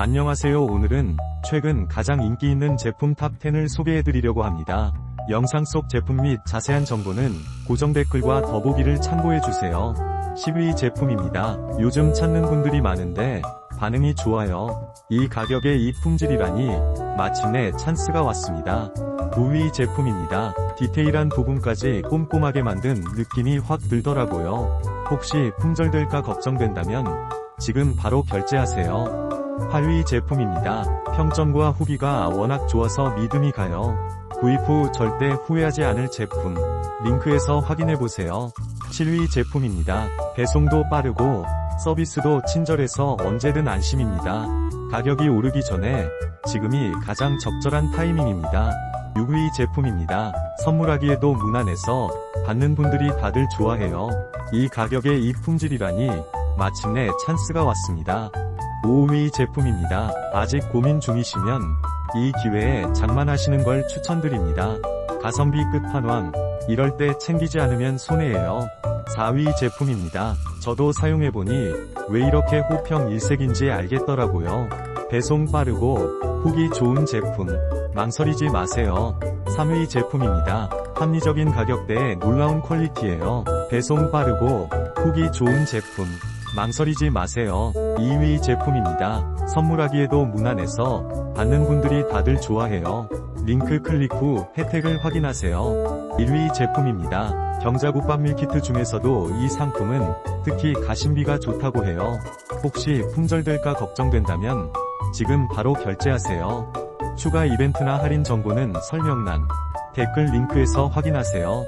안녕하세요 오늘은 최근 가장 인기 있는 제품 탑10을 소개해드리려고 합니다. 영상 속 제품 및 자세한 정보는 고정 댓글과 더보기를 참고해주세요. 10위 제품입니다. 요즘 찾는 분들이 많은데 반응이 좋아요. 이 가격에 이 품질이라니 마침내 찬스가 왔습니다. 9위 제품입니다. 디테일한 부분까지 꼼꼼하게 만든 느낌이 확 들더라고요. 혹시 품절될까 걱정된다면 지금 바로 결제하세요. 8위 제품입니다. 평점과 후기가 워낙 좋아서 믿음이 가요. 구입 후 절대 후회하지 않을 제품. 링크에서 확인해보세요. 7위 제품입니다. 배송도 빠르고 서비스도 친절해서 언제든 안심입니다. 가격이 오르기 전에 지금이 가장 적절한 타이밍입니다. 6위 제품입니다. 선물하기에도 무난해서 받는 분들이 다들 좋아해요. 이 가격에 이 품질이라니 마침내 찬스가 왔습니다. 5위 제품입니다. 아직 고민 중이시면 이 기회에 장만하시는 걸 추천드립니다. 가성비 끝판왕. 이럴 때 챙기지 않으면 손해예요. 4위 제품입니다. 저도 사용해보니 왜 이렇게 호평 일색인지 알겠더라고요. 배송 빠르고 후기 좋은 제품. 망설이지 마세요. 3위 제품입니다. 합리적인 가격대에 놀라운 퀄리티예요. 배송 빠르고 후기 좋은 제품. 망설이지 마세요. 2위 제품입니다. 선물하기에도 무난해서 받는 분들이 다들 좋아해요. 링크 클릭 후 혜택을 확인하세요. 1위 제품입니다. 경자국밥 밀키트 중에서도 이 상품은 특히 가심비가 좋다고 해요. 혹시 품절될까 걱정된다면 지금 바로 결제하세요. 추가 이벤트나 할인 정보는 설명란, 댓글 링크에서 확인하세요.